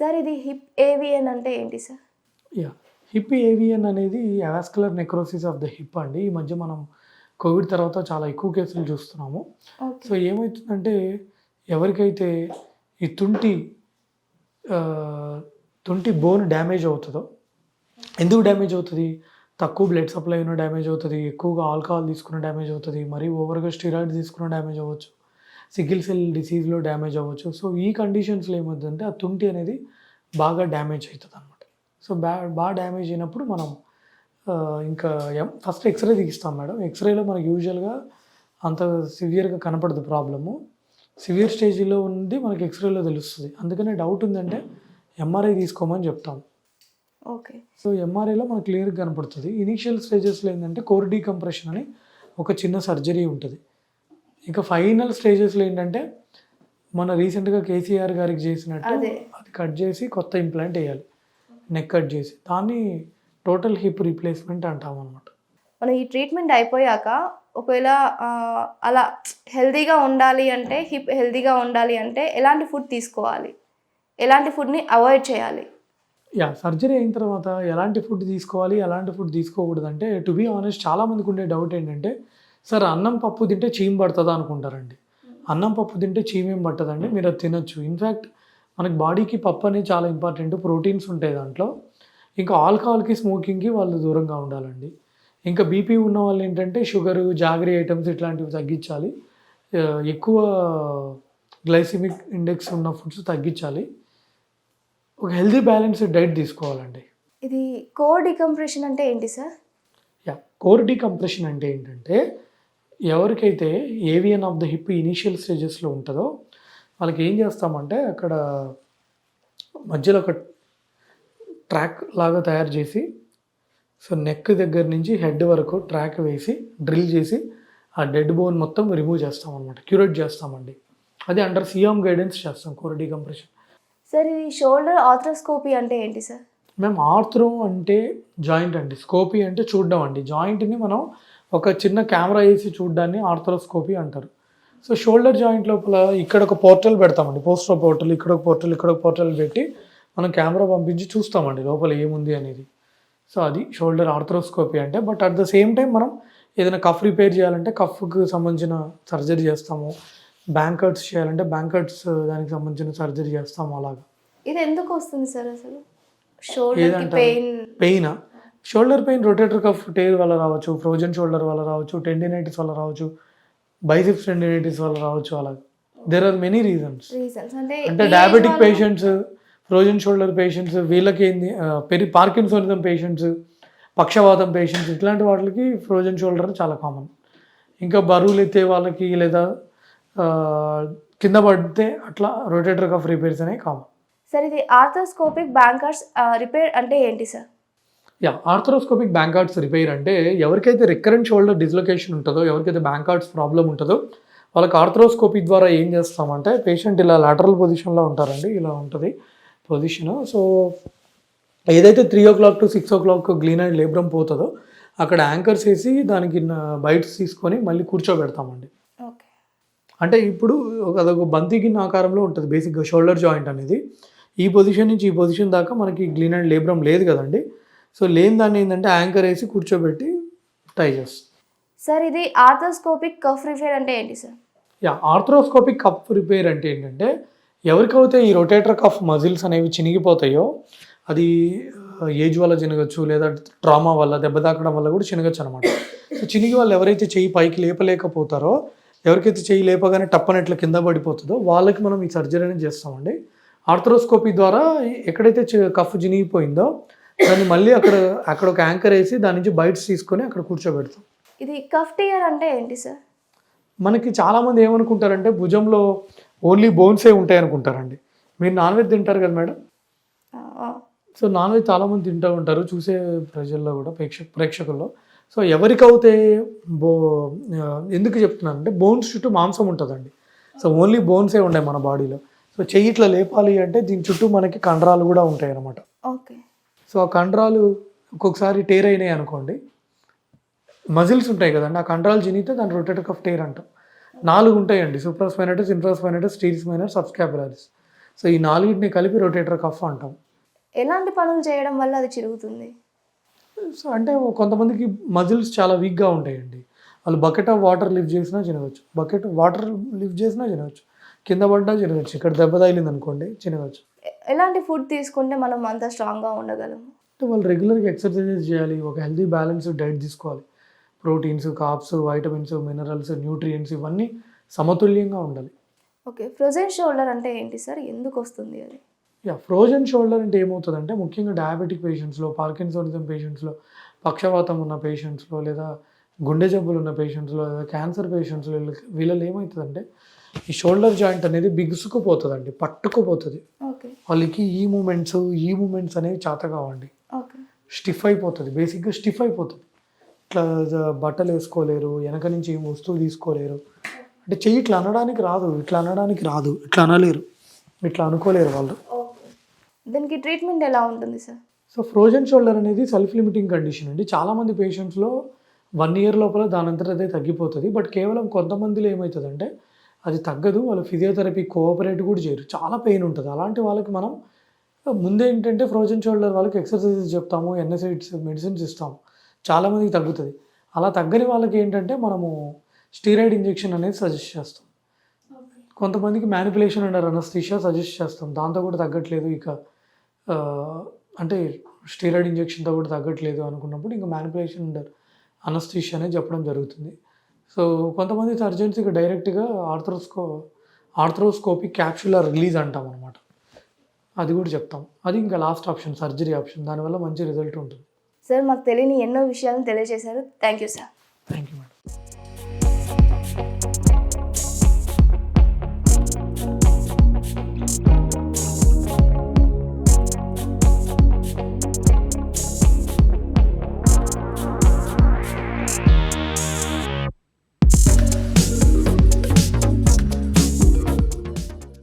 Sir ఇది hip AVN అంటే ఏంటి సార్? యా హిప్ ఏవియన్ అనేది avascular necrosis of the hip అండి. ఈ మధ్య మనం కోవిడ్ తర్వాత చాలా ఎక్కువ కేసులు చూస్తున్నాము. సో ఏమవుతుందంటే ఎవరికైతే ఈ తుంటి తుంటి బోన్ డ్యామేజ్ అవుతుందో ఎందుకు డ్యామేజ్ అవుతుంది? తక్కువ బ్లడ్ సప్లై ఉన్న డ్యామేజ్ అవుతుంది ఎక్కువగా ఆల్కహాల్ తీసుకున్న డ్యామేజ్ అవుతుంది మరీ ఓవర్గా స్టిరాయిడ్ తీసుకున్న డ్యామేజ్ అవ్వచ్చు. సిగిల్ సెల్ డిసీజ్లో డ్యామేజ్ అవ్వచ్చు. సో ఈ కండిషన్స్లో ఏమవుతుందంటే ఆ తుంటి అనేది బాగా డ్యామేజ్ అవుతుంది అనమాట సో బ్యా బాగా డ్యామేజ్ అయినప్పుడు మనం ఇంకా ఫస్ట్ ఎక్స్రే తీస్తాం మేడం. ఎక్స్రేలో మనకి యూజువల్గా అంత సివియర్గా కనపడదు ప్రాబ్లము. సివియర్ స్టేజ్లో ఉంది మనకి ఎక్స్రేలో తెలుస్తుంది. అందుకనే డౌట్ ఉందంటే ఎంఆర్ఐ తీసుకోమని చెప్తాం. ఓకే. సో ఎంఆర్ఐలో మనకు క్లియర్గా కనపడుతుంది. ఇనీషియల్ స్టేజెస్లో ఏంటంటే కోర్ డీకంప్రెషన్ అని ఒక చిన్న సర్జరీ ఉంటుంది. ఇంకా ఫైనల్ స్టేజెస్లో ఏంటంటే మన రీసెంట్గా కేసీఆర్ గారికి చేసినట్టు అదే. కట్ చేసి కొత్త ఇంప్లాంట్ వేయాలి. నెక్ కట్ చేసి. దాన్ని టోటల్ హిప్ రీప్లేస్మెంట్ అంటాం అనమాట మనం ఈ ట్రీట్మెంట్ అయిపోయాక ఒకవేళ అలా హెల్తీగా ఉండాలి అంటే హిప్ హెల్తీగా ఉండాలి అంటే ఎలాంటి ఫుడ్ తీసుకోవాలి? ఎలాంటి ఫుడ్ని అవాయిడ్ చేయాలి? యా సర్జరీ అయిన తర్వాత ఎలాంటి ఫుడ్ తీసుకోవాలి ఎలాంటి ఫుడ్ తీసుకోకూడదు అంటే టు బీ ఆనెస్ట్ చాలా మందికి ఉండే డౌట్ ఏంటంటే సార్ అన్నం పప్పు తింటే చీమ్ పడుతుందా అనుకుంటారండి. అన్నం పప్పు తింటే చీమ్ పట్టదండి మీరు అది తినొచ్చు. ఇన్ఫ్యాక్ట్ మనకి బాడీకి పప్పు అనేది చాలా ఇంపార్టెంట్ ప్రోటీన్స్ ఉంటాయి దాంట్లో. ఇంకా ఆల్కహాల్కి స్మోకింగ్కి వాళ్ళు దూరంగా ఉండాలండి. ఇంకా బీపీ ఉన్న వాళ్ళు ఏంటంటే షుగరు జాగరీ ఐటమ్స్ ఇట్లాంటివి తగ్గించాలి. ఎక్కువ గ్లైసిమిక్ ఇండెక్స్ ఉన్న ఫుడ్స్ తగ్గించాలి. ఒక హెల్దీ బ్యాలెన్స్డ్ డైట్ తీసుకోవాలండి. ఇది కోర్ డికంప్రెషన్ అంటే ఏంటి సార్? యా కోర్ డీకంప్రెషన్ అంటే ఏంటంటే ఎవరికైతే AVN of the hip initial స్టేజెస్లో ఉంటుందో వాళ్ళకి ఏం చేస్తామంటే అక్కడ మధ్యలో ఒక ట్రాక్ లాగా తయారు చేసి సో నెక్ దగ్గర నుంచి హెడ్ వరకు ట్రాక్ వేసి డ్రిల్ చేసి ఆ డెడ్ బోన్ మొత్తం రిమూవ్ చేస్తాం అనమాట క్యూరేట్ చేస్తామండి. అది అండర్ సిఎం గైడెన్స్ చేస్తాం కోర్ డీకంప్రెషన్. సార్ ఇది షోల్డర్ ఆర్థ్రోస్కోపీ అంటే ఏంటి సార్? మేము ఆర్థ్రో అంటే జాయింట్ అండి స్కోపీ అంటే చూడడం అండి. జాయింట్ని మనం ఒక చిన్న కెమెరా వేసి చూడడాన్ని ఆర్థ్రోస్కోపీ అంటారు. సో షోల్డర్ జాయింట్ లోపల ఇక్కడ ఒక పోర్టల్ పెడతామండి. పోస్టర్ పోర్టల్ ఇక్కడ ఒక పోర్టల్ ఇక్కడ ఒక పోర్టల్ పెట్టి మనం కెమెరా పంపించి చూస్తామండి లోపల ఏముంది అనేది. సో అది షోల్డర్ ఆర్థ్రోస్కోపీ అంటే but at the same time మనం ఏదైనా కఫ్ రిపేర్ చేయాలంటే కఫ్కి సంబంధించిన సర్జరీ చేస్తాము. బ్యాంకర్స్ చేయాలంటే బ్యాంకర్స్ దానికి సంబంధించిన సర్జరీ చేస్తాము అలాగా. ఇది ఎందుకు వస్తుంది సార్ అసలు? Pain pain? Shoulder pain rotator cuff tear వల్ల రావచ్చు ఫ్రోజన్ షోల్డర్ వల్ల రావచ్చు టెండినైటిస్ వల్ల రావచ్చు బైసిప్స్ టెండినైటిస్ వల్ల రావచ్చు అలా. దేర్ ఆర్ మెనీ రీజన్స్ అంటే diabetic patients frozen shoulder patients వీళ్ళకి ఏంది పెరి పార్కిన్సోనిజం పేషెంట్స్ పక్షవాతం పేషెంట్స్ ఇట్లాంటి వాటికి ఫ్రోజన్ షోల్డర్ చాలా కామన్ ఇంకా బరువులు ఎత్తే వాళ్ళకి లేదా కింద పడితే అట్లా రొటేటర్ కఫ్ రిపేర్స్ అనేవి కామన్ సార్ ఇది ఆర్థోస్కోపిక్ బ్యాంకర్స్ రిపేర్ అంటే ఏంటి sir? Yeah arthroscopic Bankart's repair అంటే ఎవరికైతే రికరెంట్ షోల్డర్ డిస్లొకేషన్ ఉంటుందో ఎవరికైతే బ్యాంకార్డ్స్ ప్రాబ్లం ఉంటుందో వాళ్ళకి ఆర్థరోస్కోపీ ద్వారా ఏం చేస్తామంటే పేషెంట్ ఇలా లాటరల్ పొజిషన్లో ఉంటారండి ఇలా ఉంటుంది పొజిషన్ సో ఏదైతే three o'clock to six o'clock glenoid and labrum పోతుందో అక్కడ యాంకర్స్ వేసి దానికి బైట్స్ తీసుకొని మళ్ళీ కూర్చోబెడతామండి. అంటే ఇప్పుడు ఒక అదొక బంతి గిన్నె ఆకారంలో ఉంటుంది బేసిక్గా షోల్డర్ జాయింట్ అనేది. ఈ పొజిషన్ నుంచి ఈ పొజిషన్ దాకా మనకి గ్లీన్ అండ్ లేబ్రం లేదు కదండి. సో లేని దాన్ని ఏంటంటే యాంకర్ వేసి కూర్చోబెట్టి టై చేస్తాం సార్ ఇది ఆర్థోస్కోపిక్ కఫ్ రిపేర్ అంటే ఏంటి sir? Yeah arthroscopic cuff repair అంటే ఏంటంటే ఎవరికైతే ఈ రొటేటర్ కఫ్ మజిల్స్ అనేవి చినిగిపోతాయో అది ఏజ్ వల్ల చినగచ్చు లేదా ట్రామా వల్ల దెబ్బ తాకడం వల్ల కూడా చినగచ్చు అనమాట సో చినిగి వాళ్ళు ఎవరైతే చెయ్యి పైకి లేపలేకపోతారో ఎవరికైతే చెయ్యి లేపగానే టప్పనట్లు కింద పడిపోతుందో వాళ్ళకి మనం ఈ సర్జరీ అనేది చేస్తామండి. ఆర్థ్రోస్కోపీ ద్వారా ఎక్కడైతే కఫ్ చినిగిపోయిందో దాన్ని మళ్ళీ అక్కడ అక్కడ ఒక యాంకర్ వేసి దాని నుంచి బైట్స్ తీసుకొని అక్కడ కూర్చోబెడతాం. ఇది కఫ్ టియర్ అంటే ఏంటి సార్? మనకి చాలామంది ఏమనుకుంటారంటే భుజంలో ఓన్లీ బోన్సే ఉంటాయి అనుకుంటారండి మీరు నాన్ వెజ్ తింటారు కదా మేడం. సో నాన్ వెజ్ చాలామంది తింటూ ఉంటారు చూసే ప్రజల్లో కూడా ప్రేక్ష ప్రేక్షకుల్లో. సో ఎవరికైతే బో ఎందుకు చెప్తున్నానంటే బోన్స్ చుట్టూ మాంసం ఉంటుందండి. సో ఓన్లీ బోన్సే ఉంటాయి మన బాడీలో. సో చెయ్యి ఇట్లా లేపాలి అంటే దీని చుట్టూ మనకి కండరాలు కూడా ఉంటాయి అన్నమాట ఓకే. సో ఆ కండరాలు ఒక్కొక్కసారి టేర్ అయినాయి అనుకోండి. మజిల్స్ ఉంటాయి కదండి ఆ కండరాలు చినిగితే దాన్ని రొటేటర్ కఫ్ టేర్ అంటాం. నాలుగు ఉంటాయండి సూప్రాస్పైనటస్ ఇన్ఫ్రాస్పైనటస్ స్టీల్స్పైనస్ సబ్స్కాపులారిస్ సో ఈ నాలుగింటిని కలిపి రొటేటర్ కఫ్ అంటాం. ఎలాంటి పనులు చేయడం వల్ల అది చిరుగుతుంది? సో అంటే కొంతమందికి మజిల్స్ చాలా వీక్గా ఉంటాయండి. వాళ్ళు బకెట్ ఆఫ్ వాటర్ లిఫ్ట్ చేసినా చినవచ్చు బకెట్ వాటర్ లిఫ్ట్ చేసినా చినవచ్చు కింద పడ్డా చినవచ్చు ఇక్కడ దెబ్బ తగిలింది అనుకోండి చినవచ్చు ఎలాంటి ఫుడ్ తీసుకుంటే మనం అంత స్ట్రాంగ్గా ఉండగలము? అంటే వాళ్ళు రెగ్యులర్గా ఎక్సర్సైజెస్ చేయాలి ఒక హెల్తీ బ్యాలెన్స్ డైట్ తీసుకోవాలి. Proteins carbs vitamins minerals nutrients ఇవన్నీ సమతుల్యంగా ఉండాలి. ఓకే ఫ్రోజన్ షోల్డర్ అంటే ఏంటి సార్ ఎందుకు వస్తుంది అది? యా ఫ్రోజన్ షోల్డర్ అంటే ఏమవుతుందంటే ముఖ్యంగా డయాబెటిక్ పేషెంట్స్లో పార్కిన్సోనిజం పేషెంట్స్లో పక్షవాతం ఉన్న పేషెంట్స్లో లేదా గుండె జబ్బులు ఉన్న పేషెంట్స్లో లేదా క్యాన్సర్ పేషెంట్స్లో వీళ్ళకి వీళ్ళలో ఏమవుతుందంటే ఈ షోల్డర్ జాయింట్ అనేది బిగుసుకుపోతుందండి పట్టుకుపోతుంది. ఓకే. వాళ్ళకి ఈ మూమెంట్స్ ఈ మూమెంట్స్ అనేవి చేత కావండి స్టిఫ్ అయిపోతుంది బేసిక్గా స్టిఫ్ అయిపోతుంది. ఇట్లా బట్టలు వేసుకోలేరు వెనక నుంచి ఏం వస్తువులు తీసుకోలేరు. అంటే చెయ్యి ఇట్లా అనడానికి రాదు ఇట్లా అనడానికి రాదు ఇట్లా అనలేరు. ఇట్లా అనుకోలేరు వాళ్ళు. దీనికి ట్రీట్మెంట్ ఎలా ఉంటుంది సార్? సో ఫ్రోజన్ షోల్డర్ అనేది సెల్ఫ్ లిమిటింగ్ కండిషన్ అండి. చాలామంది పేషెంట్స్లో వన్ ఇయర్ లోపల దాని అంతటా అదే తగ్గిపోతుంది. బట్ కేవలం కొంతమందిలో ఏమవుతుందంటే అది తగ్గదు. వాళ్ళు ఫిజియోథెరపీ కోఆపరేట్ కూడా చేయరు. చాలా పెయిన్ ఉంటుంది. అలాంటి వాళ్ళకి మనం ముందే ఏంటంటే ఫ్రోజన్ షోల్డర్ వాళ్ళకి ఎక్సర్సైజెస్ చెప్తాము ఎన్ఎస్ఐడ్స్ మెడిసిన్స్ ఇస్తాము. చాలామందికి తగ్గుతుంది. అలా తగ్గని వాళ్ళకి ఏంటంటే మనము స్టీరాయిడ్ ఇంజెక్షన్ అనేది సజెస్ట్ చేస్తాం. కొంతమందికి మ్యానిపులేషన్ అండ్ అనస్థీషియా సజెస్ట్ చేస్తాం. దాంతో కూడా తగ్గట్లేదు. ఇక అంటే స్టీరాయిడ్ ఇంజెక్షన్తో కూడా తగ్గట్లేదు అనుకున్నప్పుడు ఇంకా మ్యానిపులేషన్ అండ్ అనస్థీషియా అనేది చెప్పడం జరుగుతుంది. సో కొంతమంది సర్జన్స్ ఇక డైరెక్ట్గా ఆర్థ్రోస్కో ఆర్థ్రోస్కోపిక్ క్యాప్సులర్ రిలీజ్ అంటాం అనమాట అది కూడా చెప్తాం. అది ఇంకా లాస్ట్ ఆప్షన్ సర్జరీ ఆప్షన్ దానివల్ల మంచి రిజల్ట్ ఉంటుంది. సార్ మాకు తెలియని ఎన్నో విషయాలను తెలియజేశారు. Thank you sir thank you madam